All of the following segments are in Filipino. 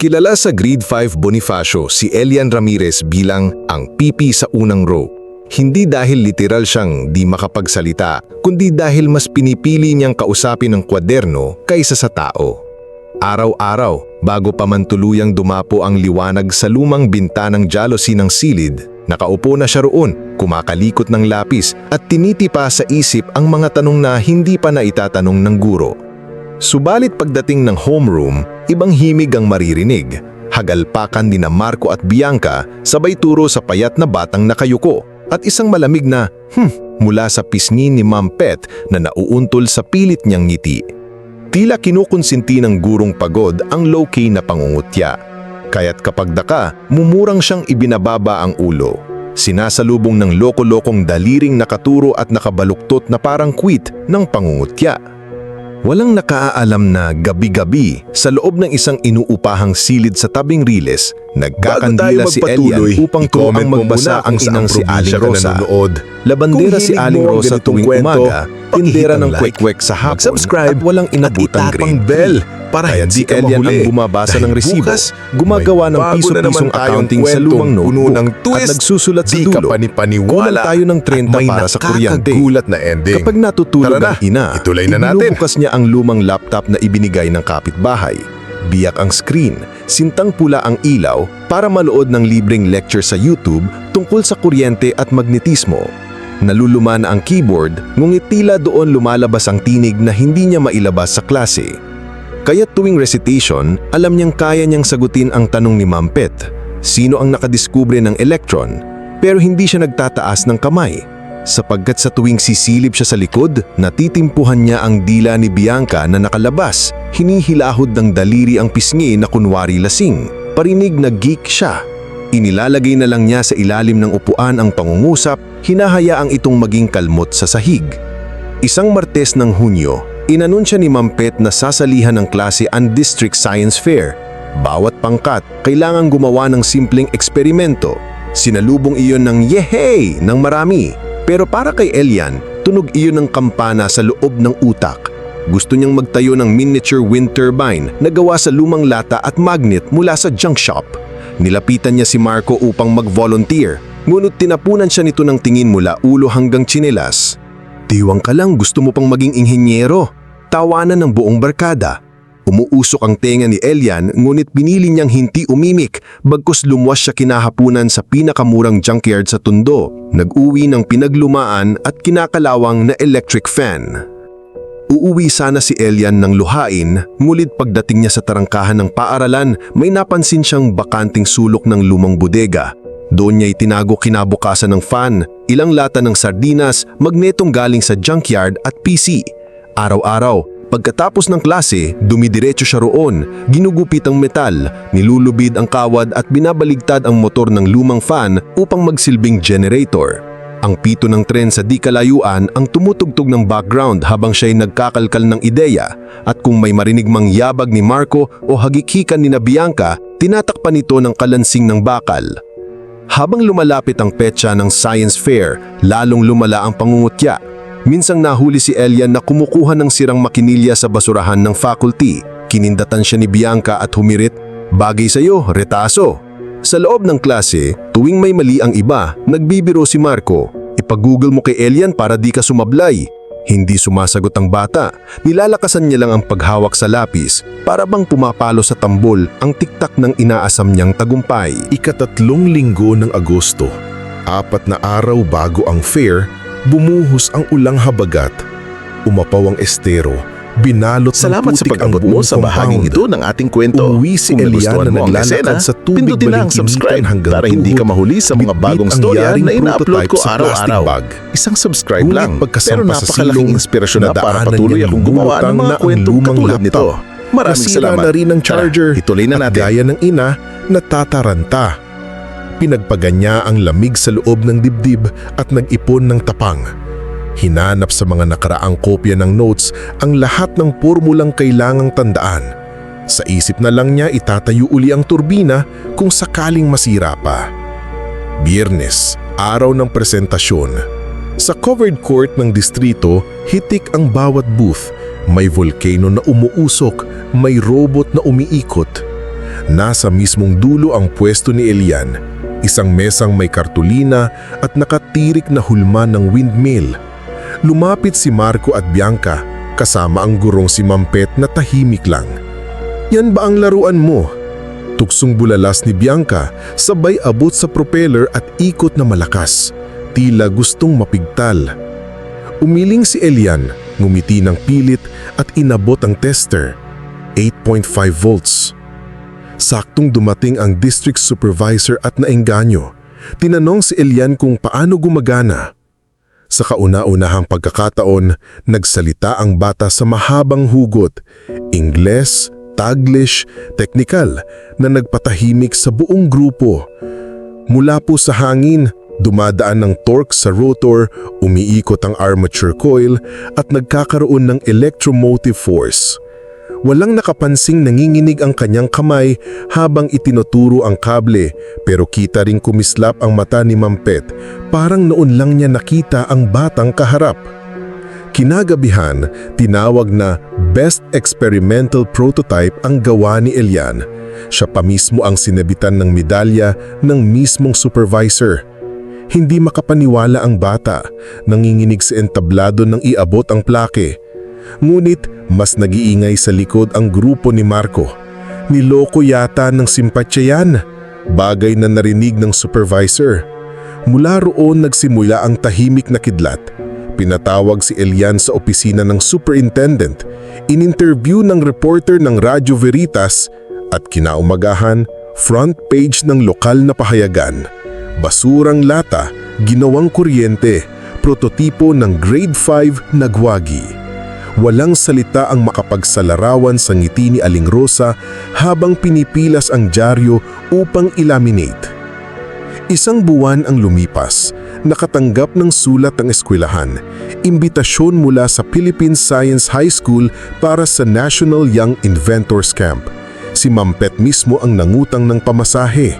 Kilala sa Grade 5 Bonifacio si Elian Ramirez bilang ang pipi sa unang row. Hindi dahil literal siyang di makapagsalita, kundi dahil mas pinipili niyang kausapin ng kwaderno kaysa sa tao. Araw-araw, bago pa man tuluyang dumapo ang liwanag sa lumang bintanang jealousy ng silid, nakaupo na siya roon, kumakalikot ng lapis at tinitipa sa isip ang mga tanong na hindi pa naitatanong ng guro. Subalit pagdating ng homeroom, ibang himig ang maririnig. Hagalpakan ni na Marco at Bianca sabay turo sa payat na batang nakayuko at isang malamig na hmm mula sa pisngi ni Ma'am Pet na nauuntol sa pilit niyang ngiti. Tila kinukonsinti ng gurong pagod ang low-key na pangungutya. Kaya't kapag daka, mumurang siyang ibinababa ang ulo. Sinasalubong ng loko-lokong daliring nakaturo at nakabaluktot na parang quit ng pangungutya. Walang nakaalam na gabi-gabi sa loob ng isang inuupahang silid sa tabing riles, nagkakandila si Elian upang turuang magbasa ang inang si Aling Rosa. Labandera si Aling Rosa tuwing kwento, umaga, tindera ng kwek-kwek sa hapon at walang inabutang ang bell para Kaya hindi si ka Elian ang mahuli. bumabasa Dahil ng resibo, bukas, gumagawa ng piso-pisong accounting sa lumang notebook ng at twist. nagsusulat sa Di ka dulo. panipaniwala Kulang tayo ng 30 at may para sa kuryente. na ending. Kapag natutulog Tara na, ang ina, ituloy na natin. ibinubukas niya ang lumang laptop na ibinigay ng kapitbahay. Biyak ang screen, sintang pula ang ilaw para malood ng libreng lecture sa YouTube tungkol sa kuryente at magnetismo. Naluluma na ang keyboard, ngunit tila doon lumalabas ang tinig na hindi niya mailabas sa klase. Kaya tuwing recitation, alam niyang kaya niyang sagutin ang tanong ni Ma'am Pet, sino ang nakadiskubre ng electron, pero hindi siya nagtataas ng kamay. Sapagkat sa tuwing sisilip siya sa likod, natitimpuhan niya ang dila ni Bianca na nakalabas, hinihilahod ng daliri ang pisngi na kunwari lasing. Parinig na geek siya. Inilalagay na lang niya sa ilalim ng upuan ang pangungusap, hinahayaang itong maging kalmot sa sahig. Isang Martes ng Hunyo, inanunsya ni Ma'am Pet na sasalihan ng klase ang District Science Fair. Bawat pangkat, kailangang gumawa ng simpleng eksperimento. Sinalubong iyon ng yehey ng marami. Pero para kay Elian, tunog iyon ng kampana sa loob ng utak. Gusto niyang magtayo ng miniature wind turbine na gawa sa lumang lata at magnet mula sa junk shop. Nilapitan niya si Marco upang mag-volunteer, ngunit tinapunan siya nito ng tingin mula ulo hanggang tsinelas. Tiwang ka lang gusto mo pang maging inhenyero. Tawanan ng buong barkada. Umuusok ang tenga ni Elian ngunit pinili niyang hindi umimik bagkus lumwas siya kinahapunan sa pinakamurang junkyard sa Tondo. Nag-uwi ng pinaglumaan at kinakalawang na electric fan. Uuwi sana si Elian ng luhain, ngulit pagdating niya sa tarangkahan ng paaralan, may napansin siyang bakanting sulok ng lumang bodega. Doon niya itinago kinabukasan ng fan, ilang lata ng sardinas, magnetong galing sa junkyard at PC. Araw-araw, pagkatapos ng klase, dumidiretso siya roon, ginugupit ang metal, nilulubid ang kawad at binabaligtad ang motor ng lumang fan upang magsilbing generator. Ang pito ng tren sa di kalayuan ang tumutugtog ng background habang siya'y nagkakalkal ng ideya at kung may marinig mang yabag ni Marco o hagikikan ni na Bianca, tinatakpan ito ng kalansing ng bakal. Habang lumalapit ang petsa ng science fair, lalong lumala ang pangungutya. Minsang nahuli si Elian na kumukuha ng sirang makinilya sa basurahan ng faculty. Kinindatan siya ni Bianca at humirit, Bagay sa'yo, retaso. Sa loob ng klase, tuwing may mali ang iba, nagbibiro si Marco. Ipag-google mo kay Elian para di ka sumablay. Hindi sumasagot ang bata. Nilalakasan niya lang ang paghawak sa lapis para bang pumapalo sa tambol ang tiktak ng inaasam niyang tagumpay. Ikatatlong linggo ng Agosto, apat na araw bago ang fair, bumuhos ang ulang habagat. Umapaw ang estero, binalot ng Salamat sa pag-abot mo sa bahaging ito ng ating kwento. Uwi si Kung Elian nagustuhan na naglalakad sa tubig pindutin na ang subscribe hanggang para hindi ka mahuli sa mga bagong storya na ina-upload ko araw-araw. Isang subscribe Ngunit lang, pero sa napakalaking inspirasyon na para patuloy akong gumawa ng mga kwentong katulad nito. Maraming salamat. na rin ang charger Tara, ituloy na at natin. gaya ng ina, natataranta. Pinagpaga niya ang lamig sa loob ng dibdib at nag-ipon ng tapang. Hinanap sa mga nakaraang kopya ng notes ang lahat ng pormulang kailangang tandaan. Sa isip na lang niya itatayo uli ang turbina kung sakaling masira pa. Biyernes, araw ng presentasyon. Sa covered court ng distrito, hitik ang bawat booth. May volcano na umuusok, may robot na umiikot. Nasa mismong dulo ang pwesto ni Elian, isang mesang may kartulina at nakatirik na hulma ng windmill. Lumapit si Marco at Bianca kasama ang gurong si Mampet na tahimik lang. Yan ba ang laruan mo? Tuksong bulalas ni Bianca, sabay abot sa propeller at ikot na malakas. Tila gustong mapigtal. Umiling si Elian, ngumiti ng pilit at inabot ang tester. 8.5 volts. Saktong dumating ang district supervisor at naengganyo. Tinanong si Elian kung paano gumagana. Sa kauna-unahang pagkakataon, nagsalita ang bata sa mahabang hugot, Ingles, Taglish, Teknikal, na nagpatahimik sa buong grupo. Mula po sa hangin, dumadaan ng torque sa rotor, umiikot ang armature coil at nagkakaroon ng electromotive force. Walang nakapansing nanginginig ang kanyang kamay habang itinuturo ang kable pero kita ring kumislap ang mata ni Mampet parang noon lang niya nakita ang batang kaharap. Kinagabihan, tinawag na Best Experimental Prototype ang gawa ni Elian. Siya pa mismo ang sinabitan ng medalya ng mismong supervisor. Hindi makapaniwala ang bata, nanginginig sa entablado nang iabot ang plake. Ngunit mas nag-iingay sa likod ang grupo ni Marco. Niloko yata ng simpatsya yan, bagay na narinig ng supervisor. Mula roon nagsimula ang tahimik na kidlat. Pinatawag si Elian sa opisina ng superintendent, in-interview ng reporter ng Radyo Veritas at kinaumagahan, front page ng lokal na pahayagan. Basurang lata, ginawang kuryente, prototipo ng grade 5 na gwagi. Walang salita ang makapagsalarawan sa ngiti ni Aling Rosa habang pinipilas ang dyaryo upang ilaminate. Isang buwan ang lumipas, nakatanggap ng sulat ng eskwelahan, imbitasyon mula sa Philippine Science High School para sa National Young Inventors Camp. Si Mampet mismo ang nangutang ng pamasahe.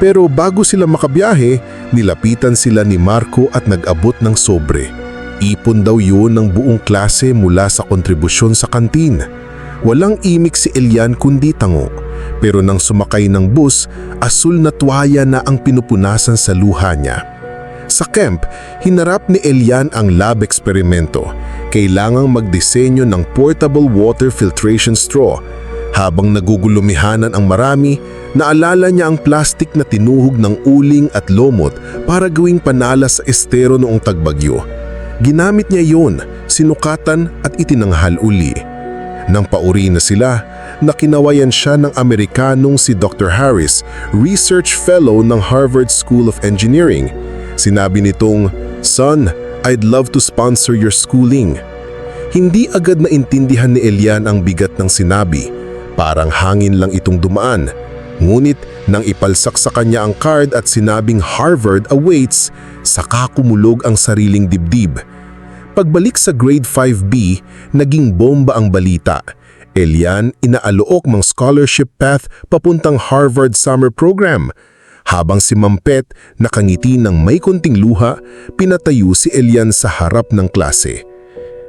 Pero bago sila makabiyahe, nilapitan sila ni Marco at nag-abot ng sobre. Ipon daw yun ng buong klase mula sa kontribusyon sa kantin. Walang imik si Elian kundi tango. Pero nang sumakay ng bus, asul na tuwaya na ang pinupunasan sa luha niya. Sa camp, hinarap ni Elian ang lab eksperimento. Kailangang magdisenyo ng portable water filtration straw. Habang nagugulumihanan ang marami, naalala niya ang plastik na tinuhog ng uling at lomot para gawing panala sa estero noong tagbagyo. Ginamit niya yon, sinukatan at itinanghal uli. Nang pauri na sila, nakinawayan siya ng Amerikanong si Dr. Harris, Research Fellow ng Harvard School of Engineering. Sinabi nitong, Son, I'd love to sponsor your schooling. Hindi agad naintindihan ni Elian ang bigat ng sinabi. Parang hangin lang itong dumaan. Ngunit nang ipalsak sa kanya ang card at sinabing Harvard awaits, saka kumulog ang sariling dibdib. Pagbalik sa grade 5B, naging bomba ang balita. Elian inaalook mang scholarship path papuntang Harvard Summer Program. Habang si Mampet nakangiti ng may konting luha, pinatayo si Elian sa harap ng klase.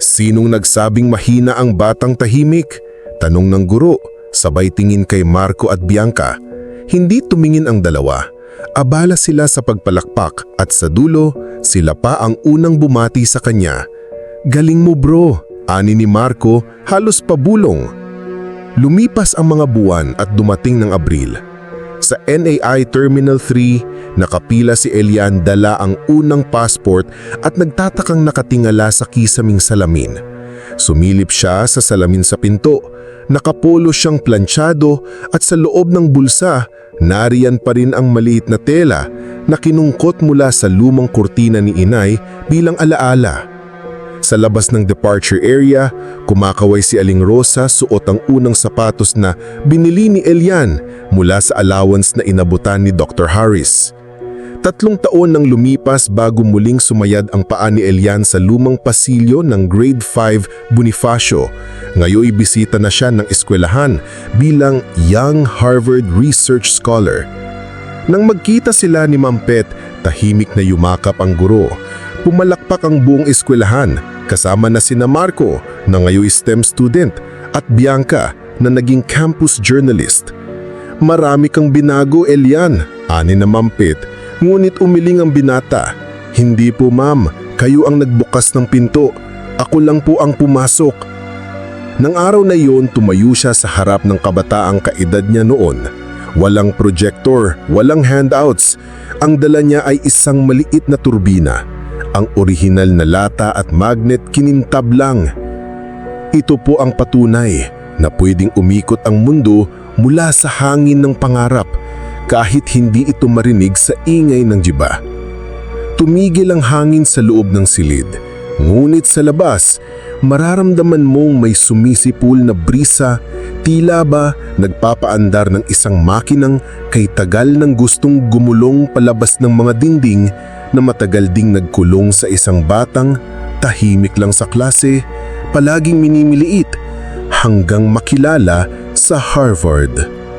Sinong nagsabing mahina ang batang tahimik? Tanong ng guro, sabay tingin kay Marco at Bianca. Hindi tumingin ang dalawa. Abala sila sa pagpalakpak at sa dulo, sila pa ang unang bumati sa kanya. Galing mo bro, ani ni Marco halos pabulong. Lumipas ang mga buwan at dumating ng Abril. Sa NAI Terminal 3, nakapila si Elian dala ang unang passport at nagtatakang nakatingala sa kisaming salamin. Sumilip siya sa salamin sa pinto, nakapolo siyang planchado at sa loob ng bulsa, nariyan pa rin ang maliit na tela na kinungkot mula sa lumang kurtina ni inay bilang alaala. Sa labas ng departure area, kumakaway si Aling Rosa suot ang unang sapatos na binili ni Elian mula sa allowance na inabutan ni Dr. Harris. Tatlong taon nang lumipas bago muling sumayad ang paa ni Elian sa lumang pasilyo ng grade 5 Bonifacio. Ngayon ibisita na siya ng eskwelahan bilang Young Harvard Research Scholar. Nang magkita sila ni Mampet, tahimik na yumakap ang guro. Pumalakpak ang buong eskwelahan, kasama na sina Marco na ngayon STEM student at Bianca na naging campus journalist. Marami kang binago, Elian. Ani na mampit. Ngunit umiling ang binata. Hindi po ma'am, kayo ang nagbukas ng pinto. Ako lang po ang pumasok. Nang araw na iyon, tumayo siya sa harap ng kabataang kaedad niya noon. Walang projector, walang handouts. Ang dala niya ay isang maliit na turbina. Ang orihinal na lata at magnet kinintab lang. Ito po ang patunay na pwedeng umikot ang mundo mula sa hangin ng pangarap kahit hindi ito marinig sa ingay ng jiba. Tumigil ang hangin sa loob ng silid, ngunit sa labas, mararamdaman mong may sumisipul na brisa, tila ba nagpapaandar ng isang makinang kay tagal ng gustong gumulong palabas ng mga dingding na matagal ding nagkulong sa isang batang, tahimik lang sa klase, palaging minimiliit, hanggang makilala sa Harvard.